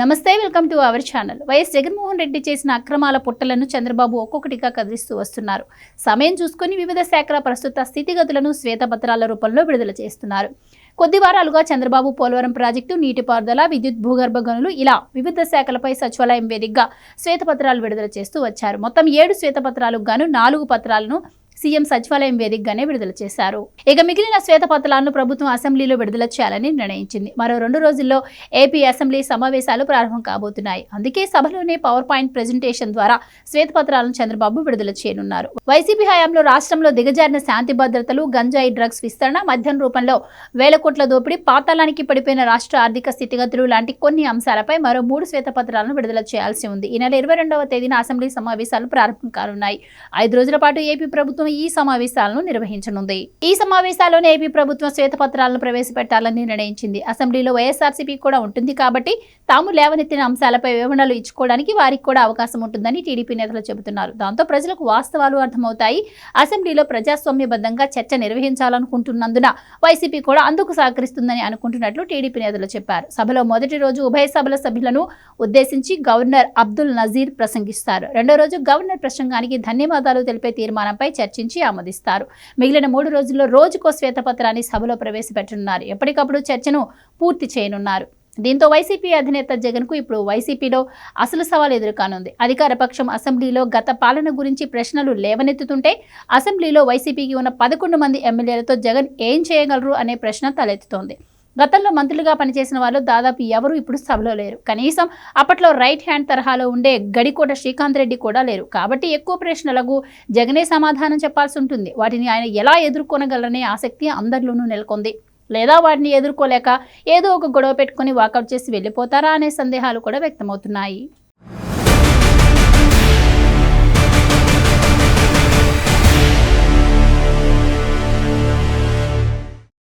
నమస్తే welcome to our channel. Y S Jaganmohan Reddy చేసిన అక్రమాల పుట్టలను చంద్రబాబు ఒక్కొక్కటిగా కదిలిస్తూ వస్తున్నారు. సమయం చూసుకొని వివిధ శాఖల ప్రస్తుత స్థితిగతులను శ్వేతపత్రాల రూపంలో విడుదల చేస్తున్నారు. కొద్ది వారాలుగా చంద్రబాబు పోలవరం ప్రాజెక్టు నీటిపారుదల విద్యుత్ భూగర్భ గనులు ఇలా వివిధ శాఖలపై సచివాలయం వేదికగా శ్వేతపత్రాలు విడుదల చేస్తూ వచ్చారు. మొత్తం ఏడు శ్వేతపత్రాలు గాను నాలుగు పత్రాలను సీఎం సచివాలయం వేదికగానే విడుదల చేశారు. ఇక మిగిలిన శ్వేతపత్రాలను ప్రభుత్వం అసెంబ్లీలో విడుదల చేయాలని నిర్ణయించింది. మరో రెండు రోజుల్లో ఏపీ అసెంబ్లీ సమావేశాలు ప్రారంభం కాబోతున్నాయి. అందుకే సభలోనే పవర్ పాయింట్ ప్రెజెంటేషన్ ద్వారా శ్వేతపత్రాలను చంద్రబాబు విడుదల చేయనున్నారు. వైసీపీ హయాంలో రాష్ట్రంలో దిగజారిన శాంతి భద్రతలు గంజాయి డ్రగ్స్ విస్తరణ మద్యం రూపంలో వేల కోట్ల దోపిడీ పాతాళానికి పడిపోయిన రాష్ట్ర ఆర్థిక స్థితిగతులు లాంటి కొన్ని అంశాలపై మరో మూడు శ్వేతపత్రాలను విడుదల చేయాల్సి ఉంది. ఈ నెల ఇరవై రెండవ తేదీన అసెంబ్లీ సమావేశాలు ప్రారంభం కానున్నాయి. ఐదు రోజుల పాటు ఏపీ ప్రభుత్వం ఈ సమావేశాలను నిర్వహించనుంది. ఈ సమావేశాల్లోనే ఏపీ ప్రభుత్వం శ్వేతపత్రాలను ప్రవేశపెట్టాలని నిర్ణయించింది. అసెంబ్లీలో వైఎస్ఆర్సీపీ కూడా ఉంటుంది కాబట్టి తాము లేవనెత్తిన అంశాలపై వివరణలు ఇచ్చుకోవడానికి వారికి కూడా అవకాశం ఉంటుందని టీడీపీ నేతలు చెబుతున్నారు. దాంతో ప్రజలకు వాస్తవాలు అర్థమవుతాయి. అసెంబ్లీలో ప్రజాస్వామ్యబద్ధంగా చర్చ నిర్వహించాలనుకుంటున్నందున వైసీపీ కూడా అందుకు సహకరిస్తుందని అనుకుంటున్నట్లు టీడీపీ నేతలు చెప్పారు. సభలో మొదటి రోజు ఉభయ సభల సభ్యులను ఉద్దేశించి గవర్నర్ అబ్దుల్ నజీర్ ప్రసంగిస్తారు. రెండో రోజు గవర్నర్ ప్రసంగానికి ధన్యవాదాలు తెలిపే తీర్మానంపై చర్చ చర్చించి ఆమోదిస్తారు. మిగిలిన మూడు రోజుల్లో రోజుకో శ్వేతపత్రాన్ని సభలో ప్రవేశపెట్టనున్నారు. ఎప్పటికప్పుడు చర్చను పూర్తి చేయనున్నారు. దీంతో వైసీపీ అధినేత జగన్కు ఇప్పుడు వైసీపీలో అసలు సవాల్ ఎదురుకానుంది. అధికార పక్షం అసెంబ్లీలో గత పాలన గురించి ప్రశ్నలు లేవనెత్తుతుంటే అసెంబ్లీలో వైసీపీకి ఉన్న పదకొండు మంది ఎమ్మెల్యేలతో జగన్ ఏం చేయగలరు అనే ప్రశ్న తలెత్తుతోంది. గతంలో మంత్రులుగా పనిచేసిన వాళ్ళు దాదాపు ఎవరు ఇప్పుడు సభలో లేరు. కనీసం అప్పట్లో రైట్ హ్యాండ్ తరహాలో ఉండే గడికోట శ్రీకాంత్ రెడ్డి కూడా లేరు. కాబట్టి ఎక్కువ ప్రశ్నలకు జగనే సమాధానం చెప్పాల్సి ఉంటుంది. వాటిని ఆయన ఎలా ఎదుర్కొనగలరనే ఆసక్తి అందరిలోనూ నెలకొంది. లేదా వాటిని ఎదుర్కోలేక ఏదో ఒక గొడవ పెట్టుకుని వాకౌట్ చేసి వెళ్ళిపోతారా అనే సందేహాలు కూడా వ్యక్తమవుతున్నాయి.